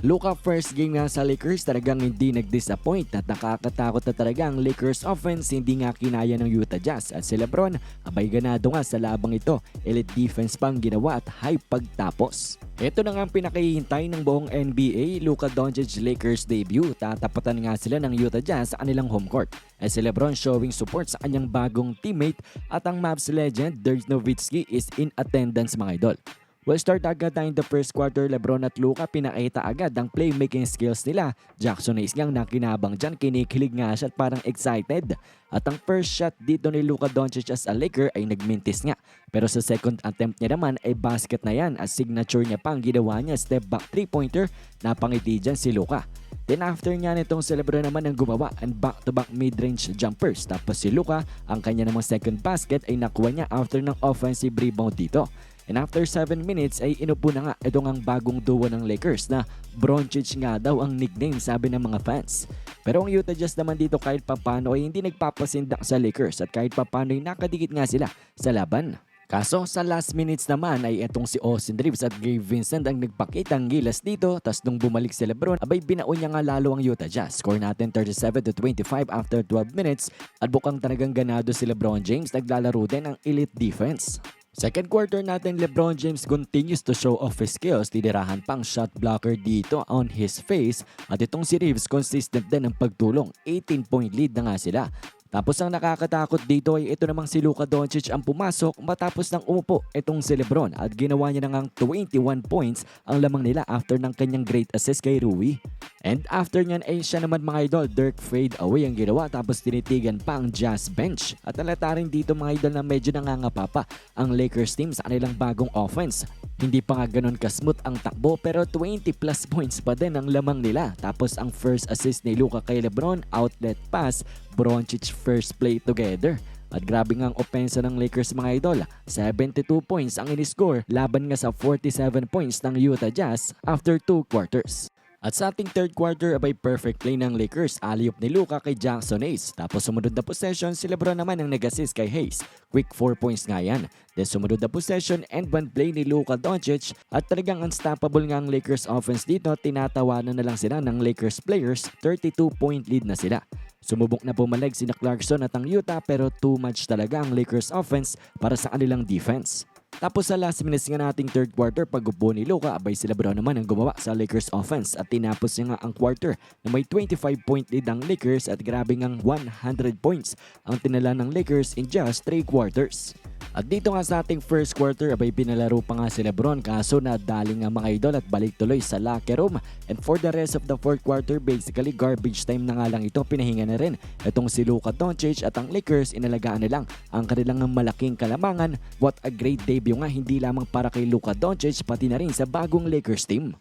Luka first game nga sa Lakers talagang hindi nag-disappoint at nakakatakot na talaga ang Lakers offense hindi nga kinaya ng Utah Jazz at si Lebron abay ganado nga sa labang ito elite defense pang ginawa at high pagtapos. Ito na nga ang pinakahihintay ng buong NBA Luka Doncic Lakers debut tatapatan nga sila ng Utah Jazz sa kanilang home court at si Lebron showing support sa kanyang bagong teammate at ang Mavs legend Dirk Nowitzki is in attendance mga idol. Well, start agad na in the first quarter, Lebron at Luka pinakita agad ang playmaking skills nila. Jackson Hayes ngang nakinabang dyan, kinikilig nga siya at parang excited. At ang first shot dito ni Luka Doncic as a Laker ay nagmintis nga. Pero sa second attempt niya naman ay basket na yan at signature niya pa ang ginawa niya step back 3-pointer napangiti dyan si Luka. Then after niya nitong si Lebron naman ang gumawa ang back-to-back mid-range jumpers. Tapos si Luka, ang kanya namang second basket ay nakuha niya after ng offensive rebound dito. And after 7 minutes ay inupo na nga itong ang bagong duo ng Lakers na Bronchic nga daw ang nickname sabi ng mga fans. Pero ang Utah Jazz naman dito kahit papano ay hindi nagpapasindak sa Lakers at kahit papano ay nakadikit nga sila sa laban. Kaso sa last minutes naman ay etong si Austin Reeves at Gabe Vincent ang nagpakitang gilas dito tas nung bumalik si Lebron abay binaon niya nga lalo ang Utah Jazz. Score natin 37 to 25 after 12 minutes at bukang talagang ganado si Lebron James naglalaro din ang elite defense. Second quarter natin, LeBron James continues to show off his skills. Tinirahan pang shot blocker dito on his face. At itong si Reeves consistent din ang pagtulong. 18 point lead na nga sila. Tapos ang nakakatakot dito ay ito namang si Luka Doncic ang pumasok matapos nang umupo itong si Lebron at ginawa niya na ngang 21 points ang lamang nila after ng kanyang great assist kay Rui. And after nyan ay siya naman mga idol, Dirk fade away ang ginawa tapos tinitigan pa ang Jazz bench. At alata rin dito mga idol na medyo nangangapa pa ang Lakers team sa kanilang bagong offense. Hindi pa nga ganun kasmooth ang takbo pero 20 plus points pa din ang lamang nila. Tapos ang first assist ni Luka kay Lebron, outlet pass, Bronchic first play together. At grabe nga ang opensa ng Lakers mga idol. 72 points ang iniscore laban nga sa 47 points ng Utah Jazz after 2 quarters. At sa ating third quarter, abay perfect play ng Lakers. Alley-oop ni Luka kay Jackson Hayes. Tapos sumunod na possession, si Lebron naman ang nag-assist kay Hayes. Quick 4 points nga yan. Then sumunod na possession and one play ni Luka Doncic. At talagang unstoppable nga ang Lakers offense dito. Tinatawanan na lang sila ng Lakers players. 32 point lead na sila. Sumubok na pumalag si na Clarkson at ang Utah pero too much talaga ang Lakers offense para sa kanilang defense. Tapos sa last minutes nga nating third quarter, pag-upo ni Luka, abay sila Brown naman ang gumawa sa Lakers offense at tinapos niya nga ang quarter na may 25 point lead ang Lakers at grabe ngang 100 points ang tinala ng Lakers in just 3 quarters. At dito nga sa ating first quarter, abay pinalaro pa nga si Lebron kaso nadali nga mga idol at balik tuloy sa locker room. And for the rest of the fourth quarter, basically garbage time na nga lang ito, pinahinga na rin. Itong si Luka Doncic at ang Lakers, inalagaan na lang ang kanilang malaking kalamangan. What a great debut nga, hindi lamang para kay Luka Doncic, pati na rin sa bagong Lakers team.